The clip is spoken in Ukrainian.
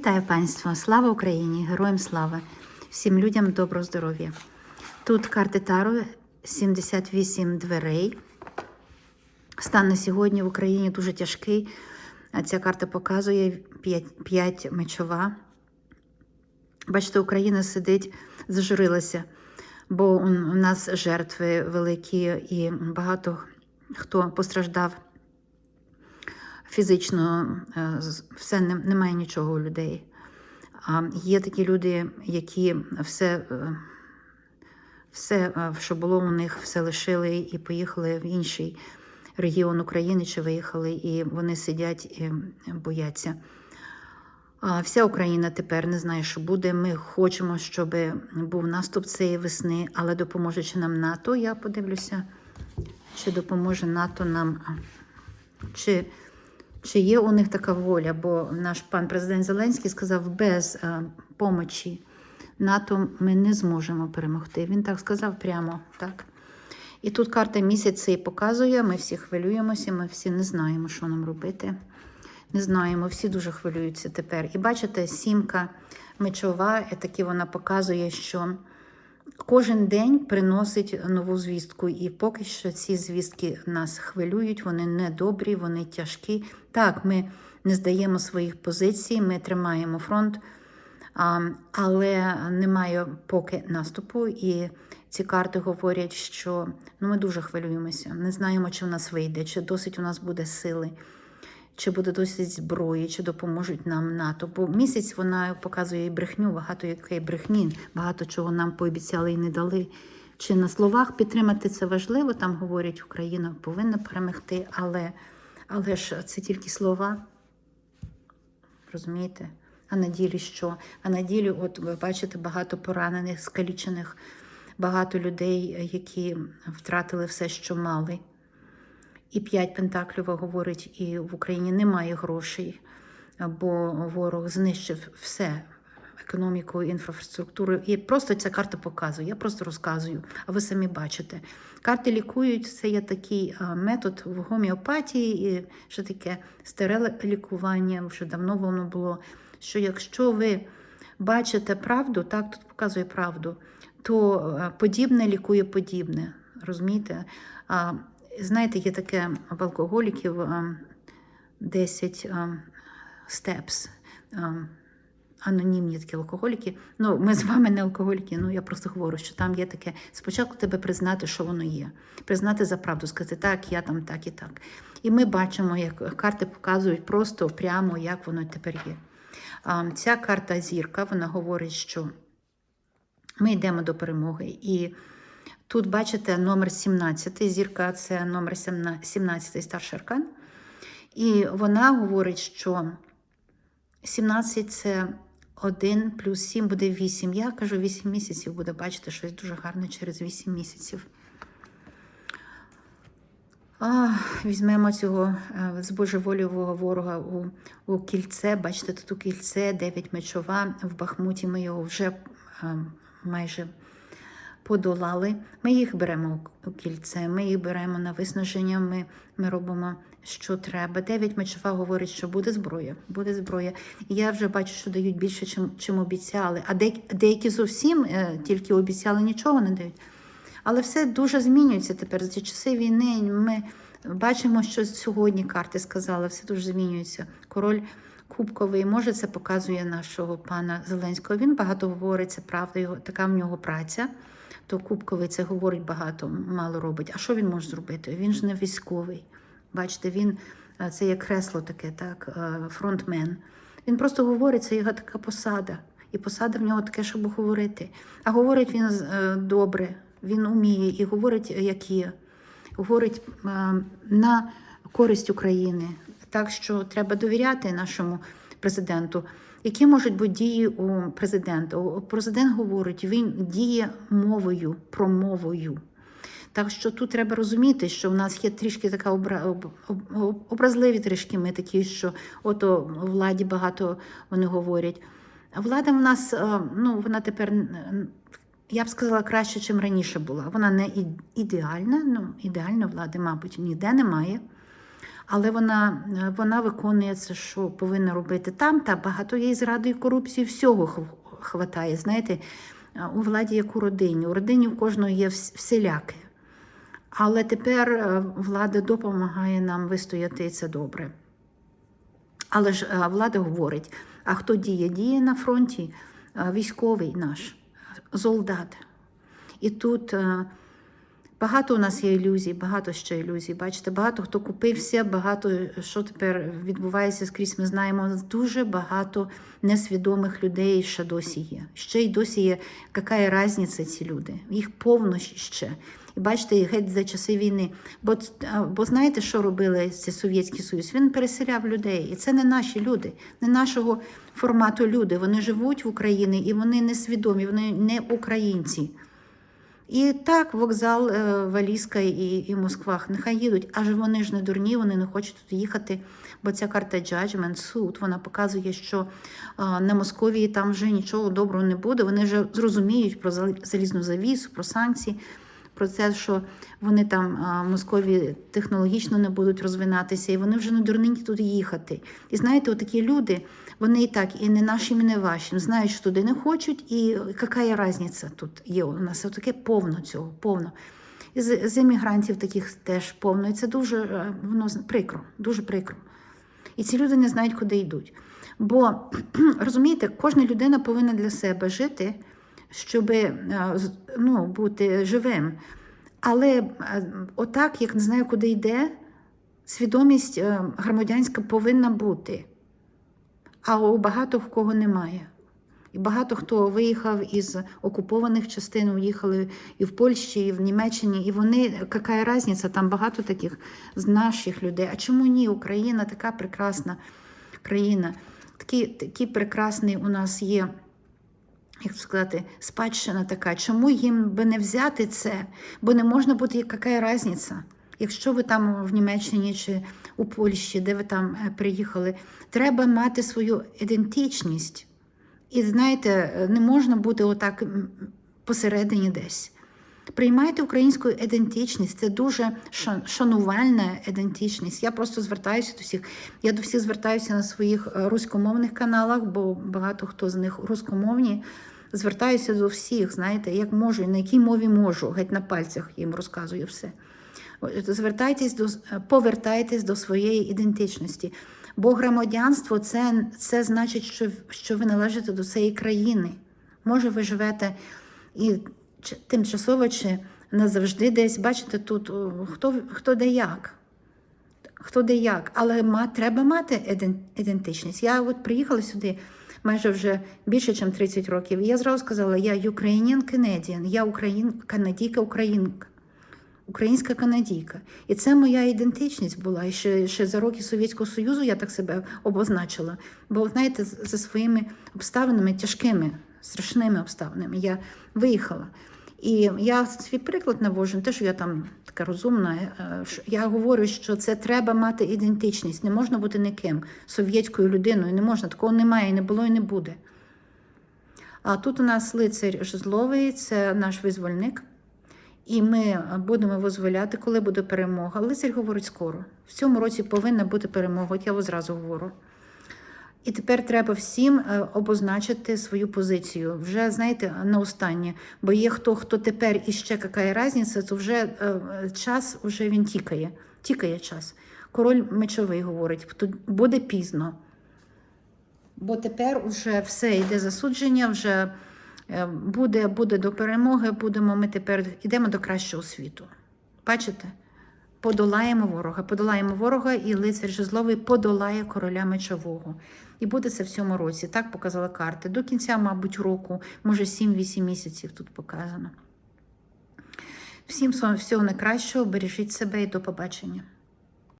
Вітаю панство! Слава Україні! Героям слава! Всім людям доброго здоров'я! Тут карти Таро 78 дверей. Стан на сьогодні в Україні дуже тяжкий. А Ця карта показує 5, 5 мечова. Бачите, Україна сидить, зажурилася, бо у нас жертви великі і багато хто постраждав фізично, е, все немає нічого у людей. А є такі люди, які все, е, все, е, що було у них, все лишили і поїхали в інший регіон України чи виїхали, і вони сидять і бояться. Вся Україна тепер не знає, що буде. Ми хочемо, щоб був наступ цієї весни, але допоможе чи нам НАТО. Я подивлюся, чи допоможе НАТО нам, чи, чи є у них така воля, бо наш пан президент Зеленський сказав, без е, помочі НАТО ми не зможемо перемогти. Він так сказав прямо так. І тут карта місяць це і показує. Ми всі хвилюємося, ми всі не знаємо, що нам робити. Не знаємо, всі дуже хвилюються тепер. І бачите, сімка мечова, таки вона показує, що кожен день приносить нову звістку. І поки що ці звістки нас хвилюють, вони недобрі, вони тяжкі. Так, ми не здаємо своїх позицій, ми тримаємо фронт, але немає поки наступу. І ці карти говорять, що ну, ми дуже хвилюємося. Не знаємо, чи в нас вийде, чи досить у нас буде сили чи буде досить зброї, чи допоможуть нам НАТО. Бо місяць вона показує і брехню, багато якої брехні, багато чого нам пообіцяли і не дали. Чи на словах підтримати це важливо? Там говорять, Україна повинна перемогти, але, але ж це тільки слова. Розумієте? А на ділі що? А на ділі, от ви бачите, багато поранених, скалічених, багато людей, які втратили все, що мали. І п'ять пентаклів говорить, і в Україні немає грошей, бо ворог знищив все. Економіку, інфраструктуру. І просто ця карта показує. Я просто розказую, а ви самі бачите. Карти лікують, це є такий метод в гомеопатії, і що таке старе лікування, вже давно воно було. Що якщо ви бачите правду, так тут показує правду, то подібне лікує подібне. Розумієте? Знаєте, є таке в алкоголіків 10 а, steps. Анонімні такі алкоголіки. Ну, ми з вами не алкоголіки, ну я просто говорю, що там є таке. Спочатку тебе признати, що воно є. Признати за правду, сказати, так, я там так і так. І ми бачимо, як карти показують просто прямо, як воно тепер є. Ця карта зірка, вона говорить, що ми йдемо до перемоги. І Тут, бачите, номер 17, зірка це номер 17 старший аркан. І вона говорить, що 17 це 1 плюс 7 буде 8. Я кажу, 8 місяців буде бачити щось дуже гарне через 8 місяців. А, Візьмемо цього е, збожеволівого ворога у, у кільце. Бачите, тут у кільце 9 мечова. В Бахмуті ми його вже а, майже подолали. Ми їх беремо у кільце, ми їх беремо на виснаження, ми, ми робимо, що треба. Дев'ять мечова говорить, що буде зброя, буде зброя. І я вже бачу, що дають більше, чим, чим обіцяли. А деякі, зовсім е, тільки обіцяли, нічого не дають. Але все дуже змінюється тепер. За часи війни ми бачимо, що сьогодні карти сказали, все дуже змінюється. Король Кубковий, може, це показує нашого пана Зеленського. Він багато говорить, це правда, його, така в нього праця. То Кубковий це говорить багато, мало робить. А що він може зробити? Він ж не військовий. Бачите, він е, це як кресло таке, так, е, фронтмен. Він просто говорить, це його така посада. І посада в нього таке, щоб говорити. А говорить він е, добре, він уміє і говорить, як є. Говорить е, на користь України. Так що треба довіряти нашому президенту. Які можуть бути дії у президента? Президент говорить, він діє мовою, промовою. Так що тут треба розуміти, що в нас є трішки така обра... об- об- образливі трішки ми такі, що ото владі багато вони говорять. Влада в нас, е, ну, вона тепер, я б сказала, краще, ніж раніше була. Вона не ідеальна, ну, ідеальної влади, мабуть, ніде немає. Але вона, е, вона виконує це, що повинна робити там, та багато і зради і корупції, всього хв- хватає. Знаєте, е, у владі як у родині. У родині в кожного є вс- всіляке. Але тепер е, влада допомагає нам вистояти це добре. Але ж влада говорить: а хто діє? Діє на фронті військовий наш, солдат. І тут багато у нас є ілюзій, багато ще ілюзій. Бачите, багато хто купився, багато що тепер відбувається скрізь. Ми знаємо. Дуже багато несвідомих людей ще досі є. Ще й досі є, яка різниця ці люди. Їх повно ще. І бачите, геть за часи війни. Бо, бо знаєте, що робили цей Совєтський Союз? Він переселяв людей. І це не наші люди, не нашого формату люди. Вони живуть в Україні і вони не свідомі, вони не українці. І так, вокзал, е, Валізка і, і Москва, нехай їдуть, аж вони ж не дурні, вони не хочуть тут їхати, бо ця карта Judgment, суд, вона показує, що а, на Московії там вже нічого доброго не буде. Вони вже зрозуміють про зал- залізну завісу, про санкції, про те, що вони там в Московії технологічно не будуть розвинатися, і вони вже не дурні тут їхати. І знаєте, такі люди, вони і так, і не нашим, і не вашим, знають, що туди не хочуть, і яка різниця тут є у нас. Таке повно цього, повно. І з, з емігрантів таких теж повно. І це дуже е, воно прикро, дуже прикро. І ці люди не знають, куди йдуть. Бо розумієте, кожна людина повинна для себе жити, щоб ну, бути живим. Але е, отак, як не знаю, куди йде, свідомість е, громадянська повинна бути. А у багато в кого немає. І багато хто виїхав із окупованих частин, уїхали і в Польщі, і в Німеччині, і вони, яка різниця, там багато таких з наших людей. А чому ні? Україна така прекрасна країна, такий, такий прекрасний у нас є. Як сказати, спадщина така. Чому їм би не взяти це? Бо не можна бути, яка різниця. Якщо ви там в Німеччині чи у Польщі, де ви там е, приїхали, треба мати свою ідентичність. І знаєте, е, не можна бути отак посередині десь. Приймайте українську ідентичність, це дуже шанувальна ідентичність. Я просто звертаюся до всіх. Я до всіх звертаюся на своїх е, руськомовних каналах, бо багато хто з них руськомовні. Звертаюся до всіх, знаєте, як можу, на якій мові можу, геть на пальцях їм розказую все. Звертайтесь до повертайтесь до своєї ідентичності. Бо громадянство це, це значить, що, що ви належите до цієї країни. Може, ви живете і тимчасово чи назавжди десь. Бачите, тут хто, хто де як. Хто де як, але ма, треба мати ідентичність. Я от приїхала сюди майже вже більше, ніж 30 років. І я зразу сказала, я Ukrainian Canadian, я Україн, канадійка, українка. Українська канадійка. І це моя ідентичність була. І ще, ще за роки Совєтського Союзу я так себе обозначила. Бо, знаєте, за своїми обставинами тяжкими, страшними обставинами я виїхала. І я свій приклад навожу, те, що я там така розумна. е, Я говорю, що це треба мати ідентичність. Не можна бути ніким, совєтською людиною. Не можна, такого немає, і не було, і не буде. А тут у нас лицар Жезловий, це наш визвольник. І ми будемо визволяти, коли буде перемога. Лицар говорить скоро. В цьому році повинна бути перемога, от я одразу говорю. І тепер треба всім е, обозначити свою позицію. Вже знаєте, на останнє. Бо є хто, хто тепер іще яка різниця, то вже е, час вже він тікає. Тікає час. Король мечовий говорить, тут буде пізно. Бо тепер вже все йде засудження, вже е, буде, буде до перемоги, будемо ми тепер йдемо до кращого світу. Бачите? Подолаємо ворога, подолаємо ворога, і лицар Жезловий подолає короля мечового. І буде це в цьому році. Так показала карти. До кінця, мабуть, року, може 7-8 місяців тут показано. Всім всього найкращого, бережіть себе і до побачення.